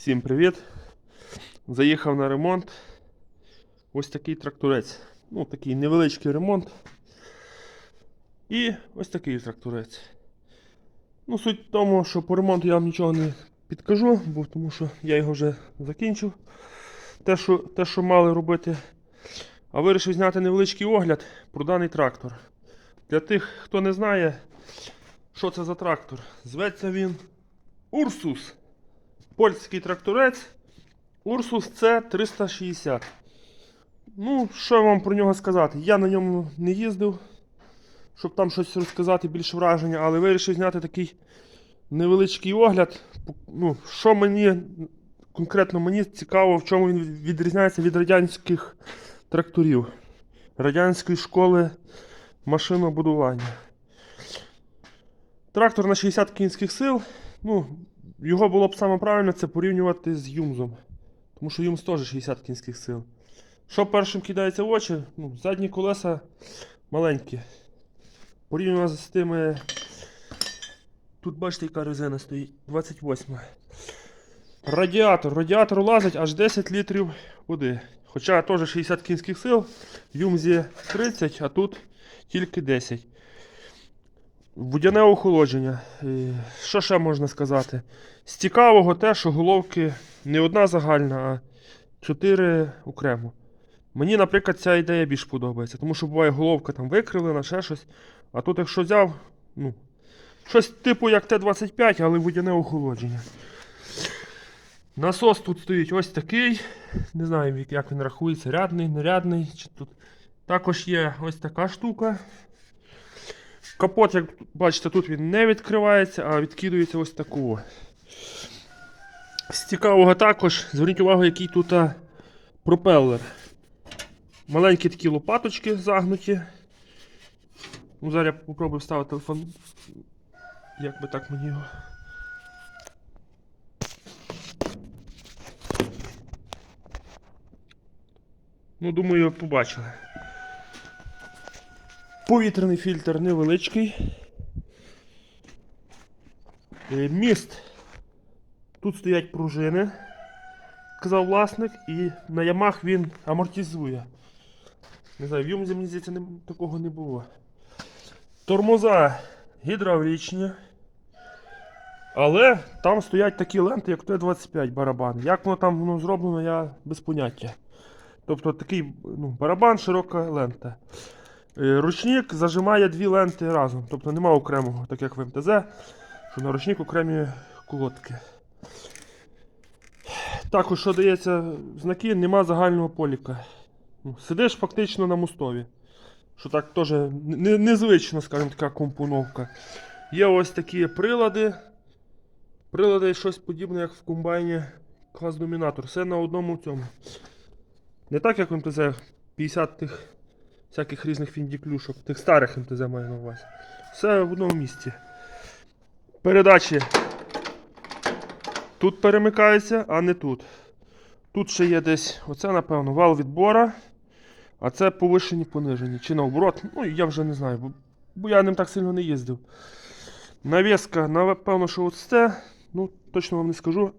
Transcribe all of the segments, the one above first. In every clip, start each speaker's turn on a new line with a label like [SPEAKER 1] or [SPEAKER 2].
[SPEAKER 1] Всім привіт! Заїхав на ремонт. Ось такий тракторець. Ну, такий невеличкий ремонт. І ось такий тракторець. Ну, суть в тому, що по ремонту я вам нічого не підкажу, бо тому що я його вже закінчив. Те, що, те, що мали робити. А вирішив зняти невеличкий огляд про даний трактор. Для тих, хто не знає, що це за трактор. Зветься він Урсус. Польський тракторець Ursus C360. Ну, що вам про нього сказати? Я на ньому не їздив, щоб там щось розказати більше враження, але вирішив зняти такий невеличкий огляд. Ну, що мені, конкретно мені цікаво, в чому він відрізняється від радянських тракторів, радянської школи машинобудування. Трактор на 60 кінських сил. Ну, його було б саме правильно це порівнювати з Юмзом. Тому що Юмз теж 60 кінських сил. Що першим кидається в очі? Ну, задні колеса маленькі. Порівняно з тими. Тут бачите, яка резина стоїть. 28. Радіатор. Радіатор лазить аж 10 літрів води. Хоча теж 60 кінських сил, в Юмзі 30, а тут тільки 10. Водяне охолодження. Що ще можна сказати? З цікавого те, що головки не одна загальна, а чотири окремо. Мені, наприклад, ця ідея більш подобається, тому що буває головка там викривлена, ще щось. А тут, якщо взяв, ну, щось типу як Т-25, але водяне охолодження. Насос тут стоїть ось такий. Не знаю, як він рахується, рядний, нерядний. Чи тут. Також є ось така штука. Капот, як бачите, тут він не відкривається, а відкидується ось такого. З цікавого також, зверніть увагу, який тут пропелер. Маленькі такі лопаточки загнуті. Ну, зараз я попробую вставити телефон. Як би так мені його. Ну, думаю, побачили. Повітряний фільтр невеличкий. Е, Міст. Тут стоять пружини, казав власник, і на ямах він амортизує. Не знаю, в Юмзі, мені здається, такого не було. Тормоза гідравлічні. Але там стоять такі ленти, як Т-25 барабан. Як воно там воно зроблено, я без поняття. Тобто такий ну, барабан, широка лента. Е, Ручник зажимає дві ленти разом. Тобто нема окремого, так як в МТЗ, що на ручник окремі колодки. Також, що дається знаки, нема загального поліка. Ну, Сидиш фактично на мостові. Що так теж не- незвично, скажімо, така компоновка. Є ось такі прилади. Прилади щось подібне, як в комбайні клас домінатор. Все на одному цьому. Не так, як в МТЗ 50 тих всяких різних фіндіклюшок, тих старих МТЗ маю на увазі. Все в одному місці. Передачі тут перемикаються, а не тут. Тут ще є десь, оце, напевно, вал відбора, а це повишені понижені. Чи наоборот, ну я вже не знаю, бо, бо я ним так сильно не їздив. Навіска, напевно, що ось це, ну, точно вам не скажу.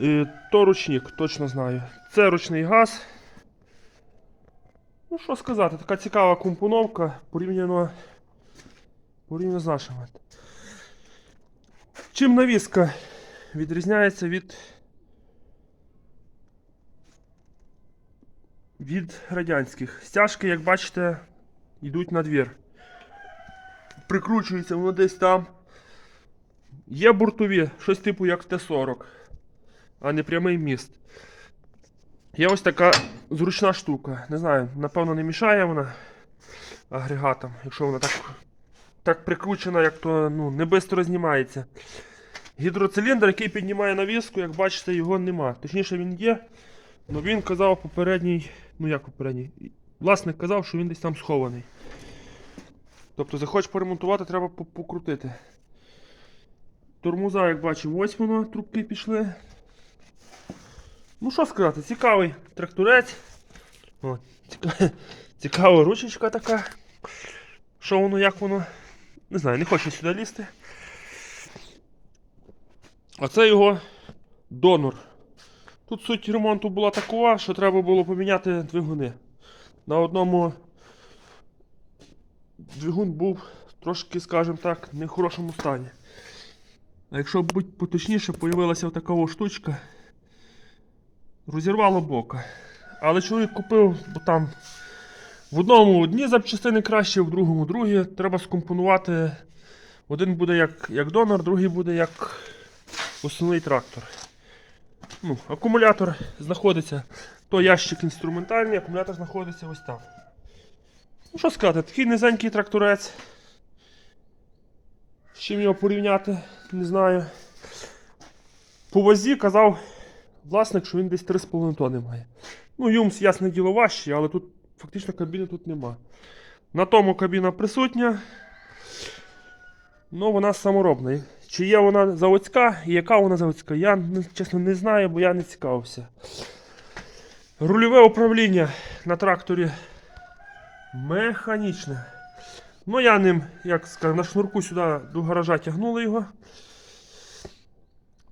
[SPEAKER 1] І, то ручник, точно знаю. Це ручний газ. Ну, що сказати, така цікава компоновка порівняно, порівняно з нашими. Чим навіска відрізняється від, від радянських? Стяжки, як бачите, йдуть на двір. Прикручується воно десь там. Є бортові, щось типу як Т-40, а не прямий міст. Є ось така зручна штука. Не знаю, напевно, не мішає вона агрегатам, якщо вона так, так прикручена, як то ну, не швидко знімається. Гідроциліндр, який піднімає навіску, як бачите, його нема. Точніше він є, але він казав попередній, ну як попередній, власник казав, що він десь там схований. Тобто захочеш поремонтувати, треба покрутити. Тормоза, як бачу, ось воно, трубки пішли. Ну що сказати, цікавий ціка... Цікава ручечка така. Що воно, як воно? Не знаю, не хочу сюди лізти. Оце його донор. Тут суть ремонту була такова, що треба було поміняти двигуни. На одному двигун був трошки, скажімо так, в хорошому стані. А якщо бути поточніше, появилася така штучка. Розірвало бока. Але чоловік купив, бо там в одному одні запчастини краще, в другому другі. Треба скомпонувати. Один буде як, як донор, другий буде як основний трактор. Ну, акумулятор знаходиться. То ящик інструментальний, акумулятор знаходиться ось там. Ну, що сказати, такий низенький тракторець. З чим його порівняти, не знаю. По вазі казав власник, що він десь 3,5 тонни має. Ну, Юмс, ясне діло, важчий, але тут фактично кабіни тут нема. На тому кабіна присутня. Ну, вона саморобна. Чи є вона заводська і яка вона заводська, я ну, чесно не знаю, бо я не цікавився. Рульове управління на тракторі механічне. Ну, я ним, як сказати, на шнурку сюди до гаража тягнули його.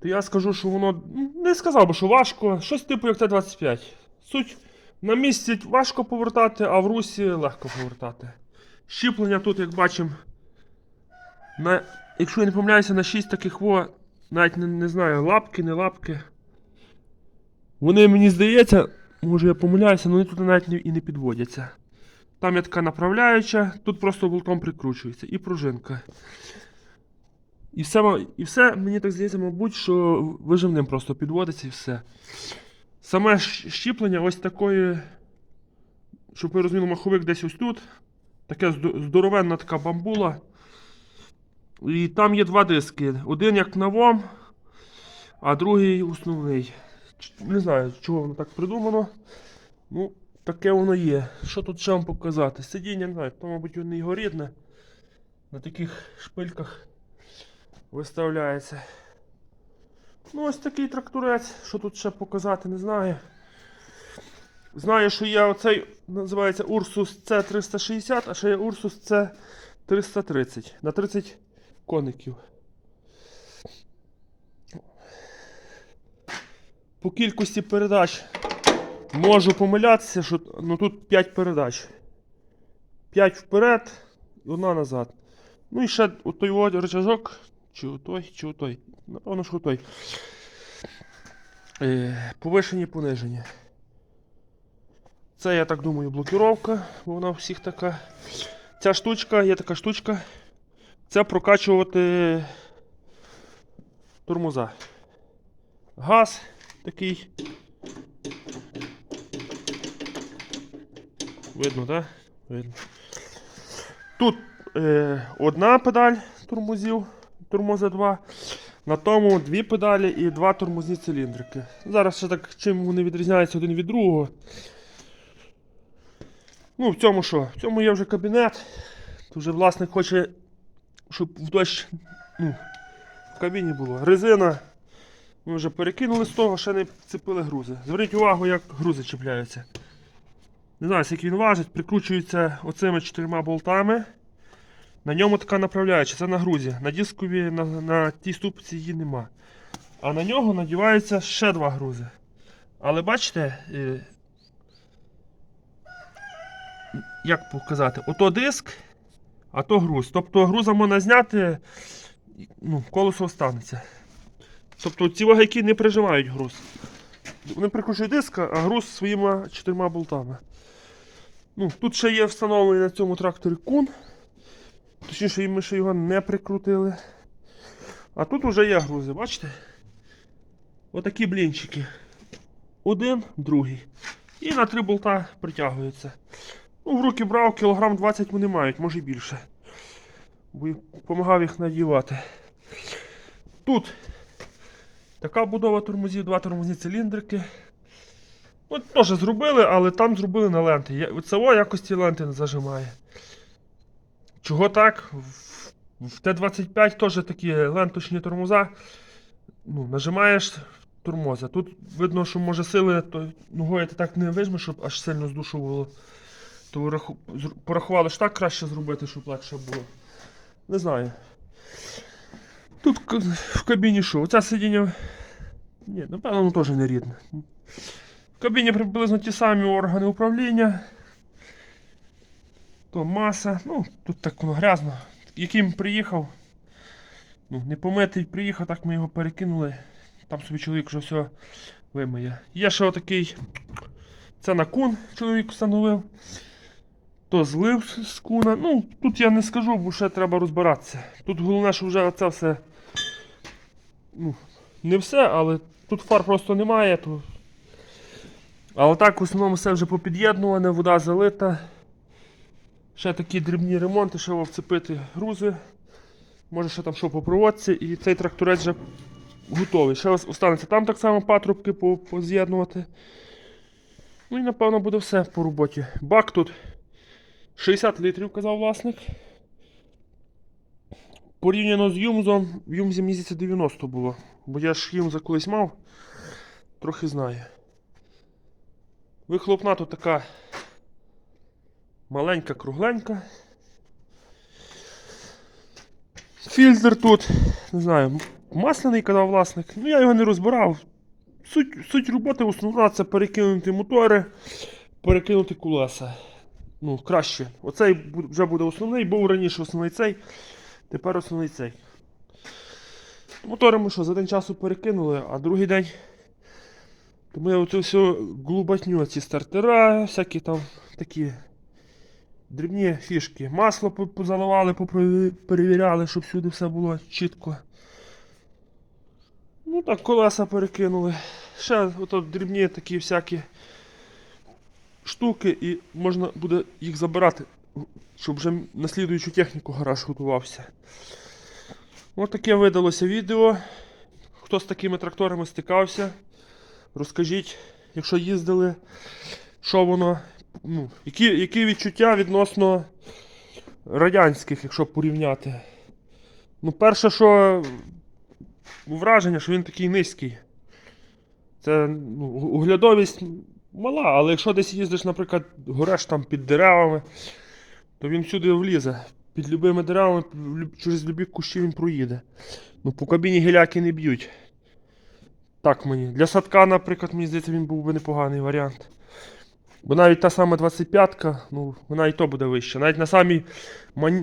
[SPEAKER 1] То я скажу, що воно ну, не сказав би, що важко. Щось типу як Т-25. Суть на місці важко повертати, а в русі легко повертати. Щіплення тут, як бачимо, на, якщо я не помиляюся, на 6 таких во, навіть не, не знаю, лапки, не лапки. Вони, мені здається, може я помиляюся, але вони тут навіть і не підводяться. Там є така направляюча, тут просто болтом прикручується і пружинка. І все, і все, мені так здається, мабуть, що виживним просто підводиться і все. Саме щіплення ось такої, щоб ви розуміли, маховик десь ось тут. Таке здоровенна така бамбула. І там є два диски. Один як навом, а другий основний. Не знаю, чого воно так придумано. Ну, таке воно є. Що тут ще вам показати? Сидіння, не знаю, то, мабуть, воно його рідне. На таких шпильках виставляється. Ну, ось такий тракторець. Що тут ще показати, не знаю. Знаю, що є оцей, називається Ursus C360, а ще є Ursus C330 на 30 коників. По кількості передач можу помилятися, що ну, тут 5 передач. 5 вперед одна назад. Ну і ще отой от рычажок, чи отой, чи отой. Напевно, що отой. Е, понижені. Це, я так думаю, блокіровка, бо вона у всіх така. Ця штучка, є така штучка. Це прокачувати тормоза. Газ такий. Видно, так? Видно. Тут е, одна педаль тормозів, тормоза 2. На тому дві педалі і два тормозні циліндрики. Зараз ще так, чим вони відрізняються один від другого. Ну, в цьому що? В цьому є вже кабінет. Тут вже власник хоче, щоб в дощ ну, в кабіні було. Резина. Ми вже перекинули з того, ще не цепили грузи. Зверніть увагу, як грузи чіпляються. Не знаю, скільки він важить, прикручується оцими чотирма болтами. На ньому така направляюча, це на грузі. На дискові на, на тій ступці її нема. А на нього надіваються ще два грузи. Але бачите, е, як показати, ото диск, а то груз. Тобто груза можна зняти, ну, колесо останеться. Тобто ці вагайки не прижимають груз. Вони прикручують диск, а груз своїми чотирма болтами. Ну, тут ще є встановлений на цьому тракторі кун. Точніше, ми ще його не прикрутили. А тут вже є грузи, бачите? Отакі блінчики. Один, другий. І на три болта притягуються. Ну, в руки брав, кілограм 20 вони мають, може і більше. Бо допомагав їх надівати. Тут така будова тормозів, два тормозні циліндрики. От теж зробили, але там зробили на ленти. Я- Це о якості ленти не зажимає. Чого так? В, в Т-25 теж такі ленточні тормоза. Ну, нажимаєш тормоза. Тут видно, що може сили то ногою ти так не вижмеш, щоб аж сильно здушувало. То порахували ж так краще зробити, щоб легше було. Не знаю. Тут в кабіні що? Оце сидіння Ні, напевно, воно теж не рідне. В кабіні приблизно ті самі органи управління. То маса. Ну, тут так воно грязно. Яким приїхав. Ну, не помитий приїхав, так ми його перекинули. Там собі чоловік вже все вимиє. Є ще отакий. Це на кун чоловік встановив. То злив з- куна. Ну, тут я не скажу, бо ще треба розбиратися. Тут головне, що вже це все. Ну, не все, але тут фар просто немає. То... Але так, в основному все вже попід'єднуване, вода залита. Ще такі дрібні ремонти, ще вцепити грузи. Може ще там що по проводці, і цей тракторець вже готовий. Ще ос- останеться там так само патрубки поз'єднувати. Ну і напевно буде все по роботі. Бак тут 60 літрів, казав власник. Порівняно з Юмзом, в Юмзі здається 90 було. Бо я ж Юмза колись мав, трохи знаю. Вихлопна тут така маленька, кругленька. Фільтр тут, не знаю, масляний казав власник. Ну я його не розбирав. Суть, суть роботи основна це перекинути мотори, перекинути колеса. Ну, краще. Оцей вже буде основний, був раніше основний цей, тепер основний цей. Мотори ми що, за день часу перекинули, а другий день. То ми оцю всю глубатню, ці стартера, всякі там такі дрібні фішки. Масло позаливали, перевіряли, щоб всюди все було чітко. Ну так, колеса перекинули. Ще ото дрібні такі всякі штуки, і можна буде їх забирати, щоб вже на слідуючу техніку гараж готувався. Ось таке видалося відео. Хто з такими тракторами стикався, розкажіть, якщо їздили, що воно, ну, які, які відчуття відносно радянських, якщо порівняти. Ну, перше, що враження, що він такий низький. Це ну, оглядовість мала, але якщо десь їздиш, наприклад, гореш там під деревами, то він всюди влізе. Під любими деревами, через любі кущі він проїде. Ну, по кабіні гіляки не б'ють. Так мені. Для садка, наприклад, мені здається, він був би непоганий варіант. Бо навіть та сама 25-ка, ну, вона і то буде вища. Навіть на самій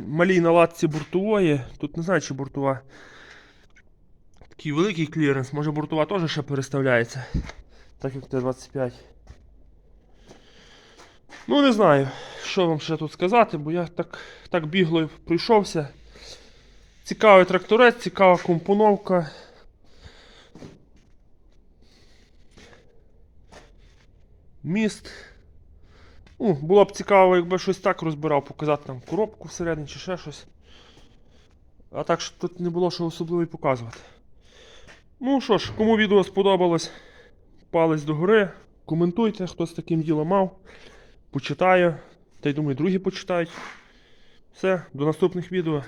[SPEAKER 1] малій наладці бортової, тут не знаю, чи бортова. Такий великий кліренс, може бортова теж ще переставляється. Так як Т-25. Ну, не знаю, що вам ще тут сказати, бо я так, так бігло пройшовся. Цікавий тракторець, цікава компоновка. Міст. Ну, було б цікаво, якби щось так розбирав, показати там коробку всередині чи ще щось. А так що тут не було що особливо показувати. Ну що ж, кому відео сподобалось, палець догори, коментуйте, хто з таким ділом мав, почитаю. Та й думаю, другі почитають. Все, до наступних відео.